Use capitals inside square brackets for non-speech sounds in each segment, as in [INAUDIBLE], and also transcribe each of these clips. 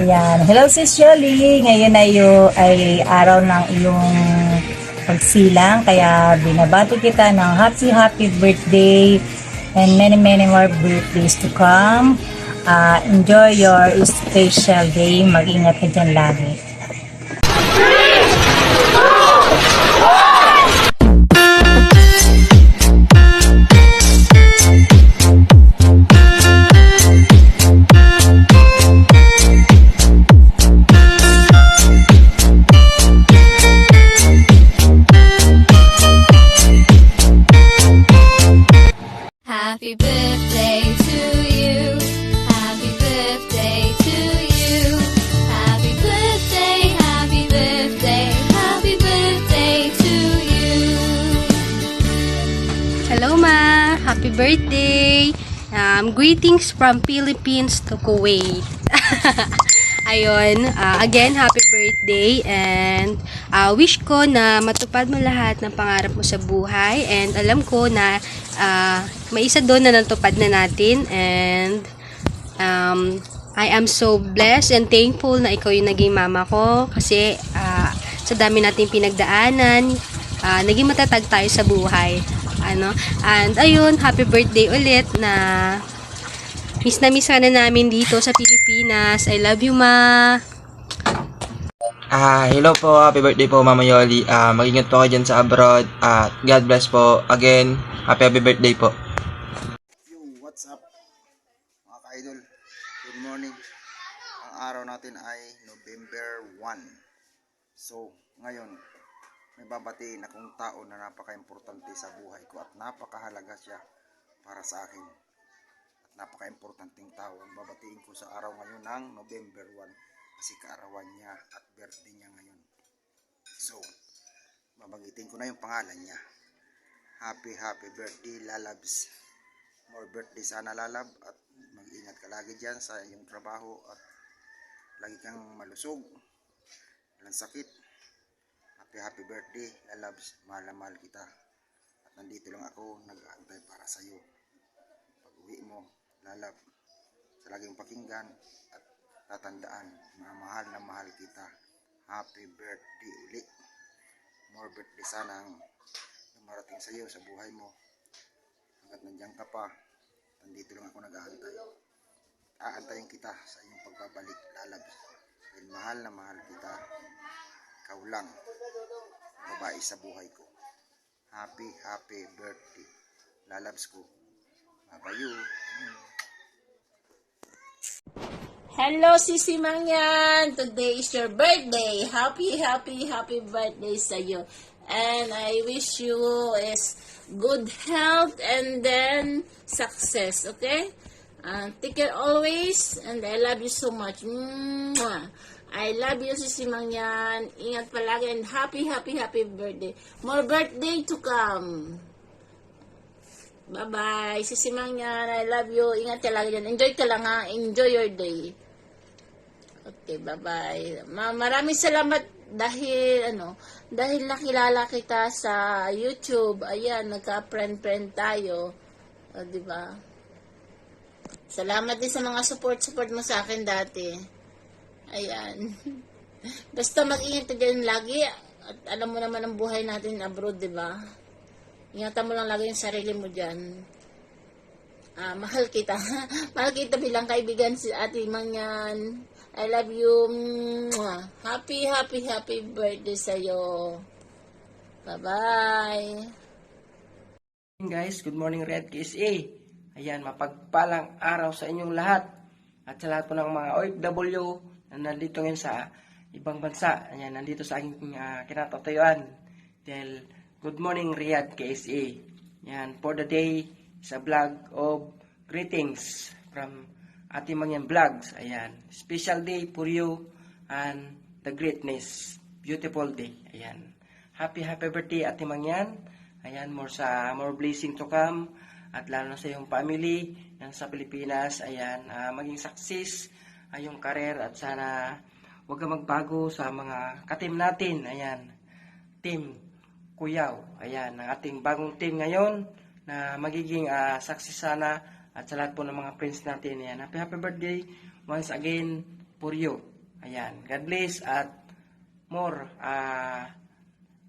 Ayan. Hello, Sis Shirley. Ngayon ay, ay araw ng iyong pagsilang. Kaya binabati kita ng happy, happy birthday and many, many more birthdays to come. Ah, enjoy your special day. Mag-ingat ka dyan lagi. Happy birthday! Um, greetings from Philippines to Kuwait. [LAUGHS] Ayun, ah, again, happy birthday and ah, wish ko na matupad mo lahat ng pangarap mo sa buhay and alam ko na ah, may isa doon na natupad na natin and um, I am so blessed and thankful na ikaw yung naging mama ko kasi ah, sa dami nating pinagdaanan, ah, naging matatag tayo sa buhay. Ano? And ayun, happy birthday ulit na miss na miss ka na namin dito sa Pilipinas. I love you, ma. Ah, hello po. Happy birthday po, Mama Yoli. Ah, mag-ingat po kayo dyan sa abroad. At God bless po. Again, happy happy birthday po. Yo, what's up? Mga ka-idol, good morning. Ang araw natin ay November 1. So, ngayon, may babatiin akong tao na napaka-importante sa buhay ko at napakahalaga siya para sa akin. At napaka-importanting tao ang babatiin ko sa araw ngayon ng November 1 kasi kaarawan niya at birthday niya ngayon. So, babagitin ko na yung pangalan niya. Happy, happy birthday, Lalabs more birthday sana lalab at mag-ingat ka lagi dyan sa iyong trabaho at lagi kang malusog walang sakit happy happy birthday. Lalabs mahal na mahal kita. At nandito lang ako nag-aantay para sa iyo pag uwi mo lalab sa laging pakinggan at tatandaan na mahal na mahal kita. Happy birthday uli. More birthday sana ang dumarating sa iyo sa buhay mo. Hanggat nandiyan ka pa, nandito lang ako nag-aantay. Aantayin kita sa iyong pagbabalik, lalab. Dahil mahal na mahal kita, ikaw lang, ang babae sa buhay ko. Happy, happy birthday, lalabs ko. Babayu. Hello, Sisi Mangyan! Today is your birthday. Happy, happy, happy birthday sa iyo. And I wish you is good health and then success, okay? Uh, take care always and I love you so much. Mwah! I love you, Sisi Mangyan. Ingat palagi and happy, happy, happy birthday. More birthday to come. Bye-bye. Sisi Mangyan, I love you. Ingat ka lagi dyan. Enjoy ka lang ha. Enjoy your day. Okay, bye-bye. Ma maraming salamat dahil ano, dahil nakilala kita sa YouTube. Ayan, nagka-friend-friend tayo. O, di ba? Salamat din sa mga support-support mo sa akin dati. Ayan. [LAUGHS] Basta mag-ingat ka dyan lagi. At alam mo naman ang buhay natin abroad, di ba? Ingatan mo lang lagi yung sarili mo dyan. Ah, mahal kita. [LAUGHS] mahal kita bilang kaibigan si Ate Mangyan. I love you. Happy, happy, happy birthday sa'yo. Bye-bye. Guys, good morning Red KSA. Ayan, mapagpalang araw sa inyong lahat. At sa lahat po ng mga OFW na nandito ngayon sa ibang bansa. Ayan, nandito sa aking uh, kinatatayuan. Dahil, good morning Riyadh KSA. Ayan, for the day, sa vlog of greetings from Ate Mangyan Vlogs. Ayan, special day for you and the greatness. Beautiful day. Ayan. Happy, happy birthday Ate Mangyan. Ayan, more sa more blessing to come. At lalo na sa iyong family yan sa Pilipinas. Ayan, ah, maging success ay yung at sana huwag ka magbago sa mga katim natin. Ayan, team Kuyaw. Ayan, ang ating bagong team ngayon na magiging ah, success sana at sa lahat po ng mga friends natin. Ayan, happy happy birthday once again for you. Ayan, God bless at more ah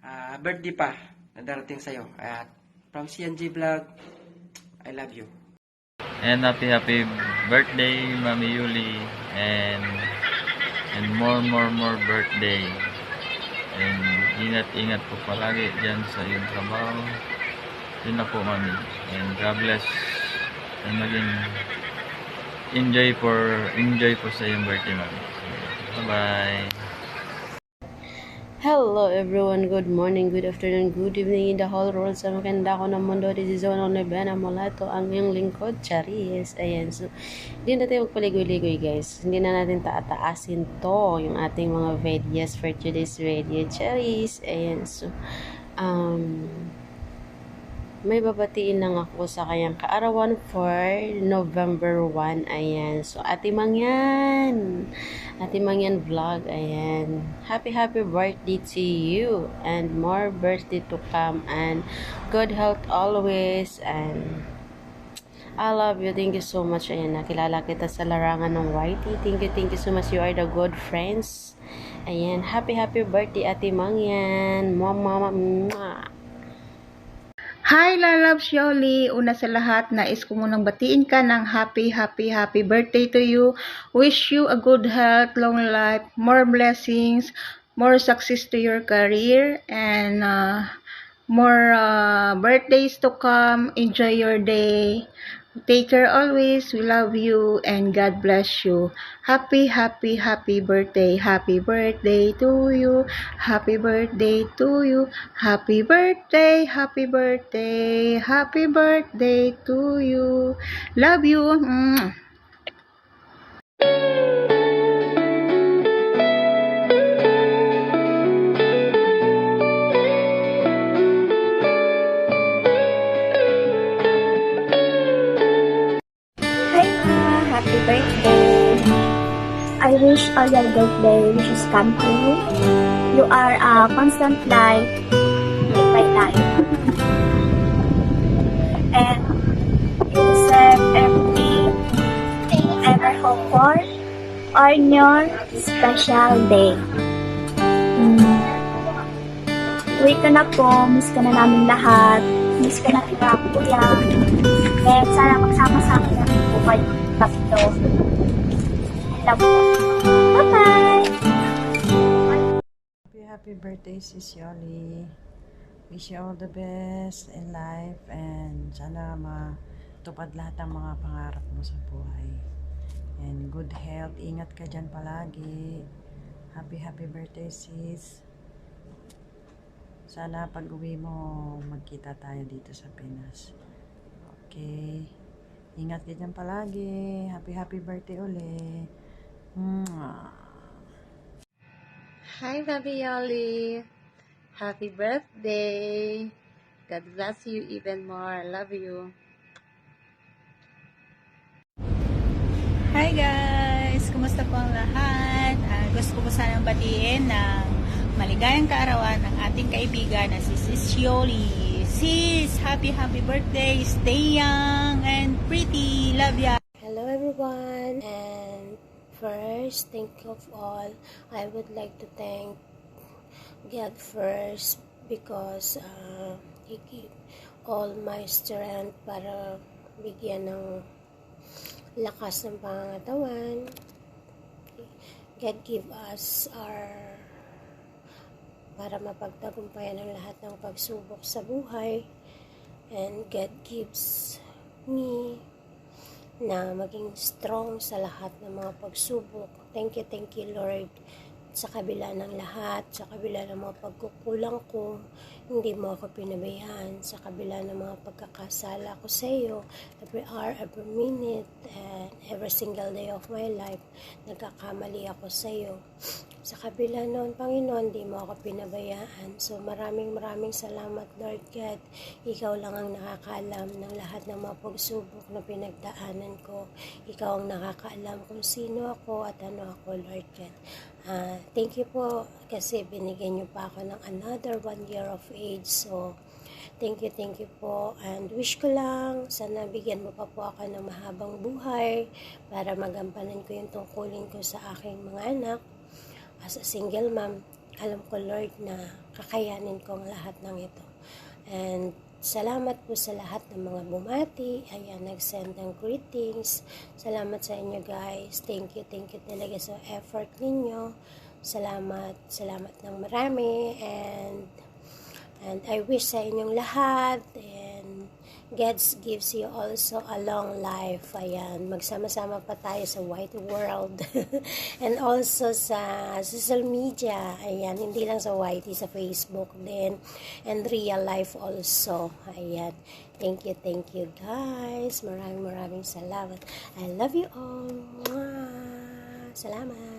ah, birthday pa na darating sa'yo. At from CNG Vlog, I love you. And happy happy birthday, Mami Yuli. And and more more more birthday. And ingat-ingat po palagi dyan sa iyong trabaho. Yun na po, Mami. And God bless. And maging enjoy for enjoy po sa iyong birthday, Mami. Bye-bye. Hello everyone, good morning, good afternoon, good evening in the whole world sa maganda ko ng mundo. This is Ono Nebana Molato, ang iyong lingkod, Charis. Ayan, so, hindi na tayo magpaligoy-ligoy guys. Hindi na natin taataasin to, yung ating mga videos for today's video, Charis. Ayan, so, um, may babatiin lang ako sa kanyang kaarawan for November 1. Ayan. So, Ate Mangyan. Ate Mangyan vlog. Ayan. Happy, happy birthday to you. And more birthday to come. And good health always. And I love you. Thank you so much. Ayan, nakilala kita sa larangan ng Whitey. Thank you, thank you so much. You are the good friends. Ayan, happy, happy birthday, Ate Mangyan. Mama, mama, Hi, Lalabs Yoli! Una sa lahat, nais ko munang batiin ka ng happy, happy, happy birthday to you. Wish you a good health, long life, more blessings, more success to your career, and uh, more uh, birthdays to come. Enjoy your day. Take care always. We love you and God bless you. Happy, happy, happy birthday. Happy birthday to you. Happy birthday to you. Happy birthday, happy birthday, happy birthday to you. Love you. I wish all your birthday wishes come true. You are a constant light in my life. and you deserve everything you ever hope for on your special day. Mm. Uwi ka na po. Miss ka na namin lahat. Miss ka na kita, kuya. And sana magsama sa akin na po kayo tatlo. Bye-bye! Happy, happy birthday, Sis Yoli. Wish you all the best in life and sana matupad lahat ng mga pangarap mo sa buhay. And good health. Ingat ka dyan palagi. Happy, happy birthday, sis. Sana pag uwi mo, magkita tayo dito sa Pinas. Okay. Ingat ka dyan palagi. Happy, happy birthday uli. Mwah. Hi, Baby Yoli. Happy birthday. God bless you even more. I love you. Hi guys! Kumusta po ang lahat? Ah, gusto ko po sanang batiin ng maligayang kaarawan ng ating kaibigan na si Sis Yoli. Sis, happy happy birthday! Stay young and pretty! Love ya! Hello everyone first thank you of all. I would like to thank God first because uh, He gave all my strength para bigyan ng lakas ng pangangatawan. God give us our para mapagtagumpayan ang lahat ng pagsubok sa buhay. And God gives me na maging strong sa lahat ng mga pagsubok. Thank you, thank you Lord. Sa kabila ng lahat, sa kabila ng mga pagkukulang ko, hindi mo ako pinabayaan. Sa kabila ng mga pagkakasala ko sa iyo, every hour, every minute, and every single day of my life, nagkakamali ako sa iyo. Sa kabila noon, Panginoon, di mo ako pinabayaan. So maraming maraming salamat, Lord God. Ikaw lang ang nakakaalam ng lahat ng mga pagsubok na pinagdaanan ko. Ikaw ang nakakaalam kung sino ako at ano ako, Lord God. Ah, thank you po kasi binigyan niyo pa ako ng another one year of age. So, thank you, thank you po. And wish ko lang, sana bigyan mo pa po ako ng mahabang buhay para magampanan ko yung tungkulin ko sa aking mga anak as a single mom, alam ko Lord na kakayanin ko ang lahat ng ito. And salamat po sa lahat ng mga bumati. Ayan, nag-send ng greetings. Salamat sa inyo guys. Thank you, thank you talaga sa effort ninyo. Salamat, salamat ng marami. And And I wish sa inyong lahat and God gives you also a long life. Ayan, magsama-sama pa tayo sa white world. [LAUGHS] and also sa social media. Ayan, hindi lang sa whitey, sa Facebook din. And real life also. Ayan. Thank you, thank you guys. Maraming maraming salamat. I love you all. Mwah! Salamat.